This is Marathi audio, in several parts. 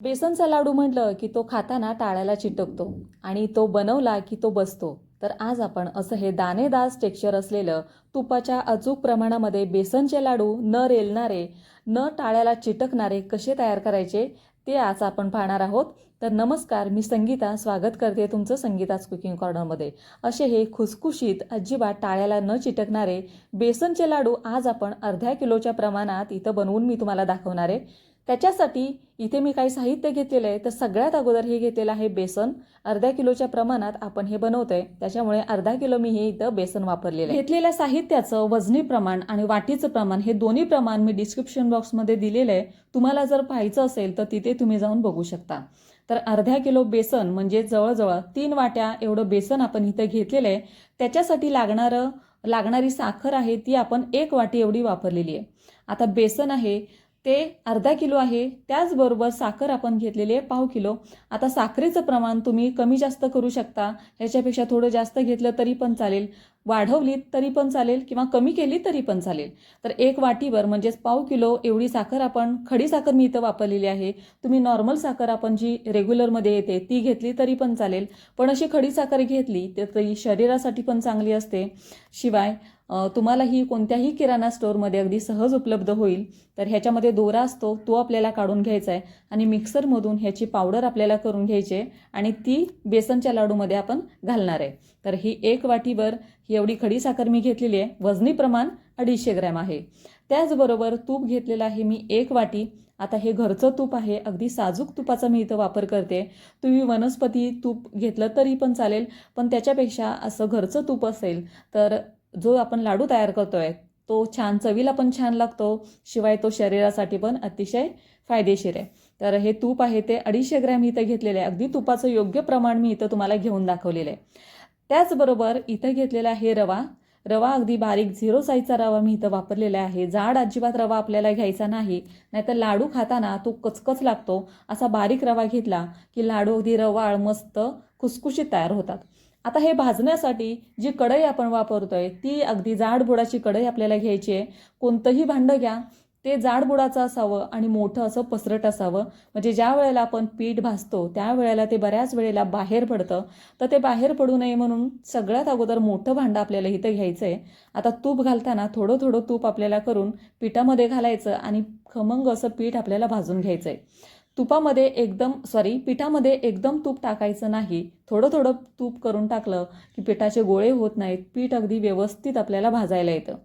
बेसनचा लाडू म्हटलं की तो खाताना टाळ्याला चिटकतो आणि तो बनवला की तो बसतो. तर आज आपण असं हे दानेदास टेक्स्चर असलेलं तुपाच्या अचूक प्रमाणामध्ये बेसनचे लाडू न रेलणारे न टाळ्याला चिटकणारे कसे तयार करायचे ते आज आपण पाहणार आहोत. तर नमस्कार मी संगीता. स्वागत करते तुमचं संगीताच कुकिंग कॉर्नरमध्ये. असे हे खुसखुशीत अजिबात टाळ्याला न चिटकणारे बेसनचे लाडू आज आपण अर्ध्या किलोच्या प्रमाणात इथं बनवून मी तुम्हाला दाखवणार आहे. त्याच्यासाठी इथे मी काही साहित्य घेतलेलं आहे. तर सगळ्यात अगोदर हे घेतलेलं आहे बेसन. अर्ध्या किलोच्या प्रमाणात आपण हे बनवतोय. त्याच्यामुळे अर्धा किलो मी हे इथं बेसन वापरलेलं आहे. घेतलेल्या साहित्याचं वजनी प्रमाण आणि वाटीचं प्रमाण हे दोन्ही प्रमाण मी डिस्क्रिप्शन बॉक्समध्ये दिलेलं आहे. तुम्हाला जर पाहायचं असेल तर तिथे तुम्ही जाऊन बघू शकता. तर अर्ध्या किलो बेसन म्हणजे जवळजवळ तीन वाट्या एवढं बेसन आपण इथं घेतलेलं आहे. त्याच्यासाठी लागणारं लागणारी साखर आहे ती आपण एक वाटी एवढी वापरलेली आहे. आता बेसन आहे. ते अर्धा किलो आहे. त्याचबरोबर साखर आपण घेतलेली आहे पाव किलो. आता साखरेचं प्रमाण तुम्ही कमी जास्त करू शकता. ह्याच्यापेक्षा थोडं जास्त घेतलं तरी पण चालेल. वाढवली तरी पण चालेल किंवा कमी केली तरी पण चालेल. तर एक वाटीवर म्हणजेच पाव किलो एवढी साखर आपण खडी साखर मी इथं वापरलेली आहे. तुम्ही नॉर्मल साखर आपण जी रेग्युलरमध्ये येते ती घेतली तरी पण चालेल. पण अशी खडी साखर घेतली तर ती शरीरासाठी पण चांगली असते. शिवाय तुम्हाला ही कोणत्याही किराणा स्टोअरमध्ये अगदी सहज उपलब्ध होईल. तर ह्याच्यामध्ये दोरा असतो तो आपल्याला काढून घ्यायचा आहे आणि मिक्सरमधून ह्याची पावडर आपल्याला करून घ्यायची आहे आणि ती बेसनच्या लाडूमध्ये आपण घालणार आहे. तर ही एक वाटीभर ही एवढी खडी साखर मी घेतलेली आहे. वजनी प्रमाण अडीचशे ग्रॅम आहे. त्याचबरोबर तूप घेतलेलं आहे मी एक वाटी. आता हे घरचं तूप आहे. अगदी साजूक तुपाचा मी इथं वापर करते. तुम्ही वनस्पती तूप घेतलं तरी पण चालेल पण त्याच्यापेक्षा असं घरचं तूप असेल तर जो आपण लाडू तयार करतो आहे तो छान चवीला पण छान लागतो शिवाय तो शरीरासाठी पण अतिशय फायदेशीर आहे. तर हे तूप आहे ते अडीचशे ग्रॅम इथं घेतलेले आहे. अगदी तुपाचं योग्य प्रमाण मी इथं तुम्हाला घेऊन दाखवलेलं आहे. त्याचबरोबर इथं घेतलेला आहे रवा. रवा अगदी बारीक झिरो साईजचा रवा मी इथं वापरलेला आहे. जाड अजिबात रवा आपल्याला घ्यायचा नाही नाहीतर लाडू खाताना तो कचकच लागतो. असा बारीक रवा घेतला की लाडू अगदी रवाळ मस्त खुसखुशीत तयार होतात. आता हे भाजण्यासाठी जी कढई आपण वापरतोय ती अगदी जाड बुडाची कढई आपल्याला घ्यायची आहे. कोणतंही भांडं घ्या ते जाड बुडाचं असावं आणि मोठं असं पसरट असावं. म्हणजे ज्या वेळेला आपण पीठ भाजतो त्यावेळेला ते बऱ्याच वेळेला बाहेर पडतं. तर ते बाहेर पडू नये म्हणून सगळ्यात अगोदर मोठं भांडं आपल्याला इथं घ्यायचं आहे आता तूप घालताना थोडं थोडं तूप आपल्याला करून पिठामध्ये घालायचं आणि खमंग असं पीठ आपल्याला भाजून घ्यायचं आहे तुपामध्ये एकदम सॉरी पिठामध्ये एकदम तूप टाकायचं नाही. थोडं थोडं तूप करून टाकलं की पिठाचे गोळे होत नाहीत. पीठ अगदी व्यवस्थित आपल्याला भाजायला येतं.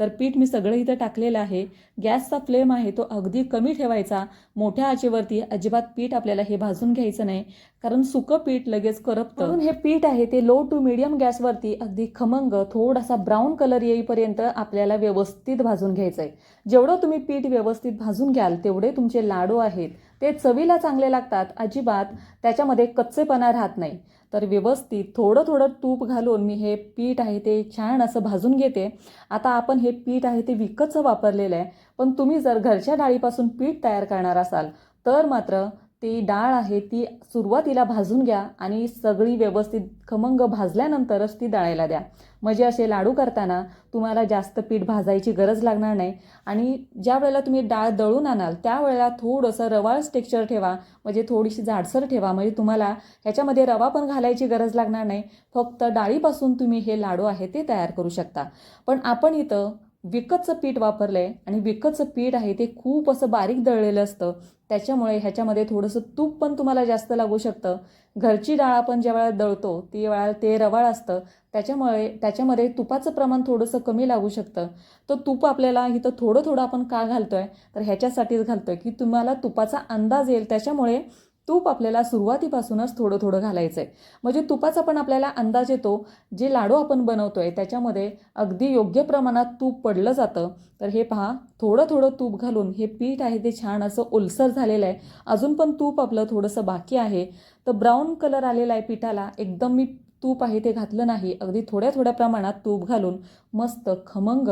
तर पीठ मी सगळं इथं टाकलेलं आहे. गॅसचा फ्लेम आहे तो अगदी कमी ठेवायचा. मोठ्या आचेवरती अजिबात पीठ आपल्याला हे भाजून घ्यायचं नाही. कारण सुकं पीठ लगेच करपतं. म्हणून हे पीठ आहे ते लो टू मिडियम गॅसवरती अगदी खमंग थोडासा ब्राऊन कलर येईपर्यंत आपल्याला व्यवस्थित भाजून घ्यायचं आहे जेवढं तुम्ही पीठ व्यवस्थित भाजून घ्याल तेवढे तुमचे लाडू आहेत. ते चवीला चांगले लागतात अजिबात त्याच्यामध्ये कच्चेपणा राहत नाही. तर व्यवस्थित थोडं थोडं तूप घालून मी हे पीठ आहे ते छान असं भाजून घेते. आता आपण हे पीठ आहे ते विकतचं वापरलेलं आहे. पण तुम्ही जर घरच्या डाळीपासून पीठ तयार करणार असाल तर मात्र ती डाळ आहे ती सुरुवातीला भाजून घ्या आणि सगळी व्यवस्थित खमंग भाजल्यानंतरच ती दळायला द्या. म्हणजे असे लाडू करताना तुम्हाला जास्त पीठ भाजायची गरज लागणार नाही. आणि ज्या वेळेला तुम्ही डाळ दळून आणाल त्यावेळेला थोडंसं रवाळच टेक्स्चर ठेवा म्हणजे थोडीशी जाडसर ठेवा म्हणजे तुम्हाला ह्याच्यामध्ये रवा पण घालायची गरज लागणार नाही. फक्त डाळीपासून तुम्ही हे लाडू आहे ते तयार करू शकता. पण आपण इथं विकतचं पीठ वापरलं आहे आणि विकतचं पीठ आहे ते खूप असं बारीक दळलेलं असतं. त्याच्यामुळे ह्याच्यामध्ये थोडंसं तूप पण तुम्हाला जास्त लागू शकतं. घरची डाळ आपण ज्या वेळा दळतो ती वेळा ते रवाळ असतं. त्याच्यामुळे त्याच्यामध्ये तुपाचं प्रमाण थोडंसं कमी लागू शकतं. तर तूप आपल्याला इथं थोडं थोडं आपण का घालतो आहे तर ह्याच्यासाठीच घालतो आहे की तुम्हाला तुपाचा अंदाज येईल. त्याच्यामुळे तूप आपल्याला सुरुवातीपासूनच थोडं थोडं घालायचं आहे म्हणजे तुपाचा पण आपल्याला अंदाज येतो जे लाडू आपण बनवतो आहे त्याच्यामध्ये अगदी योग्य प्रमाणात तूप पडलं जातं. तर हे पहा थोडं थोडं तूप घालून हे पीठ आहे ते छान असं ओलसर झालेलं आहे अजून पण तूप आपलं थोडंसं बाकी आहे. तर ब्राऊन कलर आलेला आहे पिठाला एकदम मी तूप आहे ते घातलं नाही. अगदी थोड्या थोड्या प्रमाणात तूप घालून मस्त खमंग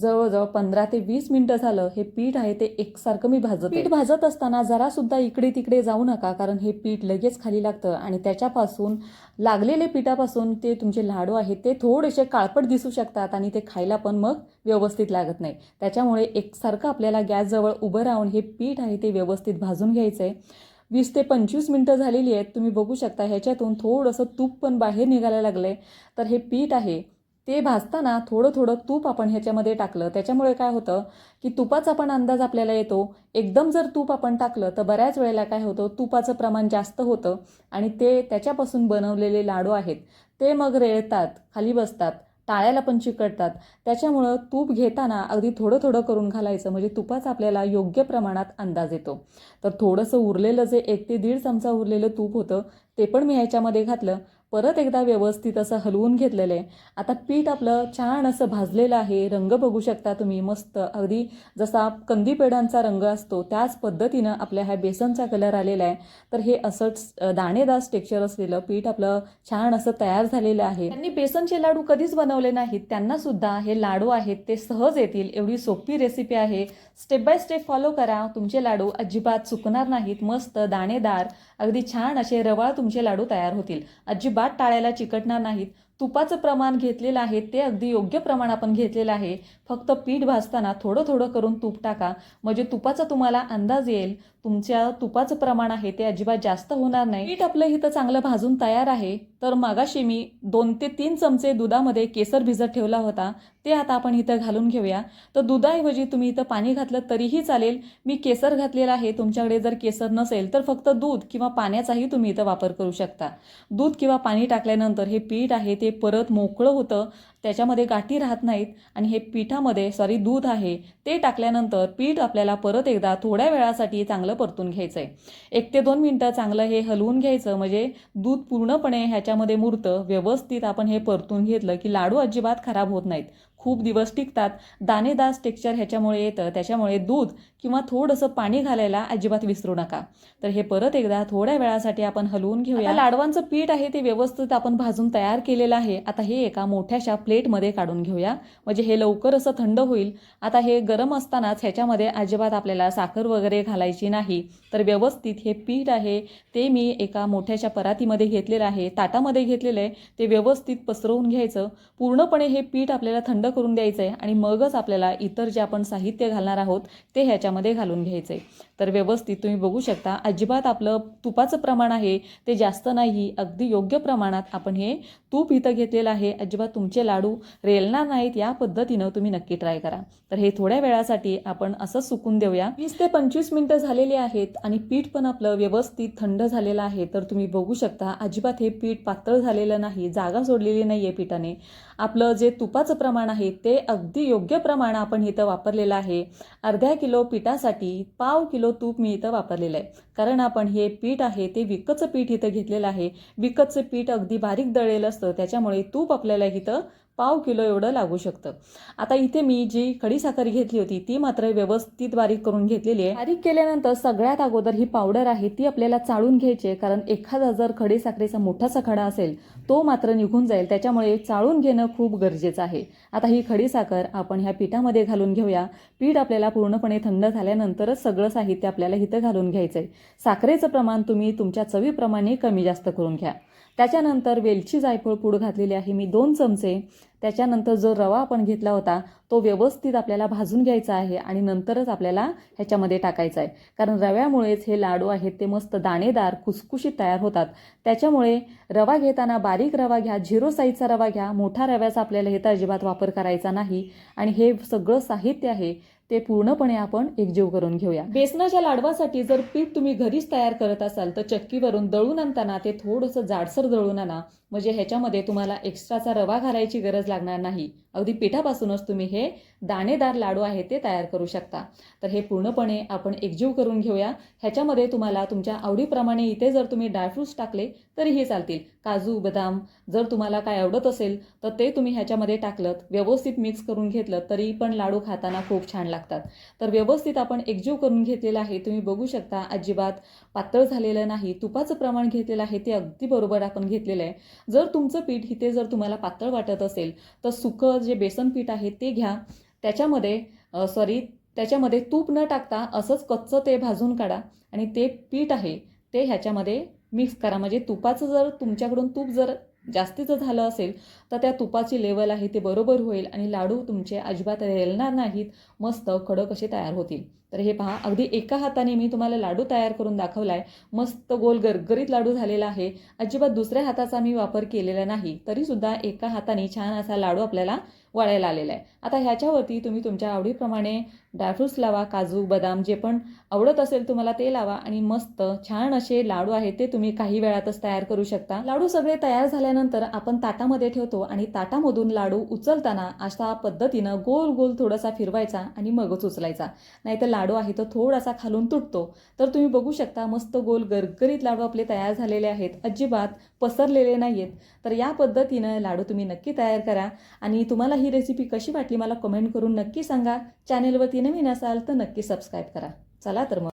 जवळजवळ पंधरा ते वीस मिनटं झालं. हे पीठ आहे ते एकसारखं मी भाजत पीठ भाजत असताना जरा सुद्धा इकडे तिकडे जाऊ नका कारण हे पीठ लगेच खाली लागतं. आणि त्याच्यापासून लागलेले पिठापासून ते तुमचे लाडू आहेत ते थोडेसे काळपट दिसू शकतात आणि ते खायला पण मग व्यवस्थित लागत नाही. त्याच्यामुळे एकसारखं आपल्याला गॅसजवळ उभं राहून हे पीठ आहे ते व्यवस्थित भाजून घ्यायचं आहे वीस ते पंचवीस मिनटं झालेली आहेत. तुम्ही बघू शकता ह्याच्यातून थोडंसं तूप पण बाहेर निघायला लागलं आहे तर हे पीठ आहे. ते भाजताना थोडं थोडं तूप आपण ह्याच्यामध्ये टाकलं. त्याच्यामुळे काय होतं की तुपाचा पण अंदाज आपल्याला येतो. एकदम जर तूप आपण टाकलं तर बऱ्याच वेळेला काय होतं तुपाचं प्रमाण जास्त होतं आणि ते त्याच्यापासून बनवलेले लाडू आहेत. ते मग रेळतात खाली बसतात. टाळ्याला पण चिकटतात. त्याच्यामुळं तूप घेताना अगदी थोडं थोडं करून घालायचं. म्हणजे तुपाचा आपल्याला योग्य प्रमाणात अंदाज येतो. तर थोडंसं उरलेलं जे एक ते दीड चमचा उरलेलं तूप होतं ते पण मी ह्याच्यामध्ये घातलं. परत एकदा व्यवस्थित असं हलवून घेतलेलं आहे. आता पीठ आपलं छान असं भाजलेलं आहे. रंग बघू शकता तुम्ही मस्त. अगदी जसा कंदी पेढ्यांचा रंग असतो त्याच पद्धतीनं आपल्या ह्या बेसनचा कलर आलेला आहे. तर हे असंच दाणेदार टेक्स्चर असलेलं पीठ आपलं छान असं तयार झालेलं आहे. त्यांनी बेसनचे लाडू कधीच बनवले नाहीत. त्यांना सुद्धा हे लाडू आहेत ते सहज येतील. एवढी सोपी रेसिपी आहे. स्टेप बाय स्टेप फॉलो करा. तुमचे लाडू अजिबात चुकणार नाहीत. मस्त दाणेदार अगदी छान असे रवाळ तुमचे लाडू तयार होतील. अजिबात टाळ्याला चिकटणार नाहीत. तुपाचं प्रमाण घेतलेलं आहे ते अगदी योग्य प्रमाण आपण घेतलेलं आहे. फक्त पीठ भाजताना थोडं थोडं करून तूप टाका. म्हणजे तुपाचा तुम्हाला अंदाज येईल तुमच्या तुपाचं प्रमाण आहे ते अजिबात जास्त होणार नाही. पीठ आपलं इथं चांगलं भाजून तयार आहे. तर मागाशी मी दोन ते तीन चमचे दुधामध्ये केसर भिजत ठेवला होता. ते आता आपण इथं घालून घेऊया. तर दुधाऐवजी तुम्ही इथं पाणी घातलं तरीही चालेल. मी केसर घातलेलं आहे. तुमच्याकडे जर केसर नसेल तर फक्त दूध किंवा पाण्याचाही तुम्ही इथं वापर करू शकता. दूध किंवा पाणी टाकल्यानंतर हे पीठ आहे ते हे परत मोकळं होतं त्याच्यामध्ये गाठी राहत नाहीत आणि हे पिठामध्ये सॉरी दूध आहे ते टाकल्यानंतर पीठ आपल्याला परत एकदा थोड्या वेळासाठी चांगलं परतून घ्यायचं आहे एक ते दोन मिनटं चांगलं हे हलवून घ्यायचं म्हणजे दूध पूर्णपणे ह्याच्यामध्ये मुरतं व्यवस्थित आपण हे परतून घेतलं की लाडू अजिबात खराब होत नाहीत. खूप दिवस टिकतात. दाणेदार टेक्स्चर ह्याच्यामुळे येतं. त्याच्यामुळे दूध किंवा थोडंसं पाणी घालायला अजिबात विसरू नका. तर हे परत एकदा थोड्या वेळासाठी आपण हलवून घेऊया. लाडवांचं पीठ आहे ते व्यवस्थित आपण भाजून तयार केलेलं आहे. आता हे एका मोठ्याशा प्लेटमध्ये काढून घेऊया. म्हणजे हे लवकर असं थंड होईल. आता हे गरम असतानाच ह्याच्यामध्ये अजिबात आपल्याला साखर वगैरे घालायची नाही. तर व्यवस्थित हे पीठ आहे ते मी एका मोठ्याशा परातीमध्ये घेतलेलं आहे. ताटामध्ये घेतलेलं आहे. ते व्यवस्थित पसरवून घ्यायचं. पूर्णपणे हे पीठ आपल्याला थंड करून द्यायचं आहे आणि मगच आपल्याला इतर जे आपण साहित्य घालणार आहोत ते ह्याच्यामध्ये घालून घ्यायचं आहे तर व्यवस्थित तुम्ही बघू शकता. अजिबात आपलं तुपाचं प्रमाण आहे ते जास्त नाही अगदी योग्य प्रमाणात आपण हे तूप इथं घेतलेलं आहे. अजिबात तुमचे लाडू रेलणार नाहीत या पद्धतीनं तुम्ही नक्की ट्राय करा. तर हे थोड्या वेळासाठी आपण असं सुकून देऊया. वीस ते पंचवीस मिनटं झालेली आहेत आणि पीठ पण आपलं व्यवस्थित थंड झालेलं आहे. तर तुम्ही बघू शकता अजिबात हे पीठ पातळ झालेलं नाही जागा सोडलेली नाही आहे पिठाने. आपलं जे तुपाचं प्रमाण आहे ते अगदी योग्य प्रमाण आपण इथं वापरलेलं आहे. अर्ध्या किलो पिठासाठी पाव किलो तूप मी इथं वापरलेलं आहे. कारण आपण हे पीठ आहे ते विकतचं पीठ इथं घेतलेलं आहे. विकतचं पीठ अगदी बारीक दळलेलं असतं त्याच्यामुळे तूप आपल्याला इथं पाव किलो एवढं लागू शकतं. आता इथे मी जी खडीसाखर घेतली होती ती मात्र व्यवस्थित बारीक करून घेतलेली आहे. बारीक केल्यानंतर सगळ्यात अगोदर ही पावडर आहे ती आपल्याला चाळून घ्यायची आहे कारण एखादा जर खडीसाखरेचा मोठासा खडा असेल तो मात्र निघून जाईल. त्याच्यामुळे चाळून घेणं खूप गरजेचं आहे. आता ही खडीसाखर आपण ह्या पिठामध्ये घालून घेऊया. पीठ आपल्याला पूर्णपणे थंड झाल्यानंतरच सगळं साहित्य आपल्याला इथं घालून घ्यायचं आहे साखरेचं प्रमाण तुम्ही तुमच्या चवीप्रमाणे कमी जास्त करून घ्या. त्याच्यानंतर वेलची जायफळ पूड घातलेली आहे. मी दोन चमचे. त्याच्यानंतर जो रवा आपण घेतला होता तो व्यवस्थित आपल्याला भाजून घ्यायचा आहे आणि नंतरच आपल्याला ह्याच्यामध्ये टाकायचा आहे. कारण रव्यामुळेच हे लाडू आहेत ते मस्त दाणेदार खुसखुशीत तयार होतात. त्याच्यामुळे रवा घेताना बारीक रवा घ्या झिरो साईजचा रवा घ्या. मोठा रव्याचा आपल्याला हे तर अजिबात वापर करायचा नाही. आणि हे सगळं साहित्य आहे. ते पूर्णपणे आपण एकजीव करून घेऊया. बेसनाच्या लाडवासाठी जर पीठ तुम्ही घरीच तयार करत असाल तर चक्कीवरून दळून आणताना ते थोडंसं जाडसर दळून आणा. म्हणजे ह्याच्यामध्ये तुम्हाला एक्स्ट्राचा रवा घालायची गरज लागणार नाही. अगदी पिठापासूनच तुम्ही हे दाणेदार लाडू आहे ते तयार करू शकता. तर हे पूर्णपणे आपण एकजीव करून घेऊया. ह्याच्यामध्ये तुम्हाला तुमच्या आवडीप्रमाणे इथे जर तुम्ही ड्रायफ्रुट्स टाकले तरीही चालतील. काजू बदाम जर तुम्हाला काय आवडत असेल तर ते तुम्ही ह्याच्यामध्ये टाकलं व्यवस्थित मिक्स करून घेतलं तरी पण लाडू खाताना खूप छान लागतात. तर व्यवस्थित आपण एकजीव करून घेतलेलं आहे. तुम्ही बघू शकता अजिबात पातळ झालेलं नाही. तुपाचं प्रमाण घेतलेलं आहे ते अगदी बरोबर आपण घेतलेलं आहे. जर तुमचं पीठ इथे जर तुम्हाला पातळ वाटत असेल तर सुकं जे बेसन पीठ आहे ते घ्या. त्याच्यामध्ये सॉरी त्याच्यामध्ये तूप न टाकता असंच कच्चं ते भाजून काढा. आणि ते पीठ आहे ते ह्याच्यामध्ये मिक्स करा. म्हणजे तुपाचं जर तुमच्याकडून तूप जर जास्तीचं झालं असेल तर त्या तुपाची लेवल आहे ते बरोबर होईल आणि लाडू तुमचे अजिबात रेलणार नाहीत. मस्त कडक असे तयार होतील. तर हे पहा अगदी एका हाताने मी तुम्हाला लाडू तयार करून दाखवला आहे मस्त गोल गरगरीत लाडू झालेला आहे. अजिबात दुसऱ्या हाताचा मी वापर केलेला नाही. तरीसुद्धा एका हाताने छान असा लाडू आपल्याला वळायला आलेला आहे. आता ह्याच्यावरती तुम्ही तुमच्या आवडीप्रमाणे ड्रायफ्रूट्स लावा काजू बदाम जे पण आवडत असेल तुम्हाला ते लावा आणि मस्त छान असे लाडू आहेत ते तुम्ही काही वेळातच तयार करू शकता. लाडू सगळे तयार झाल्यानंतर आपण ताटामध्ये ठेवतो आणि ताटामधून लाडू उचलताना अशा पद्धतीनं गोल गोल थोडासा फिरवायचा आणि मगच उचलायचा. नाहीतर लाडू आहे तो थोडासा खालून तुटतो. तर तुम्ही बघू शकता मस्त गोल गरगरीत लाडू आपले तयार झालेले आहेत. अजिबात पसरलेले नाही आहेत तर या पद्धतीनं लाडू तुम्ही नक्की तयार करा. आणि तुम्हाला ही रेसिपी कशी वाटली मला कमेंट करून नक्की सांगा. चॅनेलवरती नवीन असाल तर नक्की सबस्क्राईब करा. चला तर मग.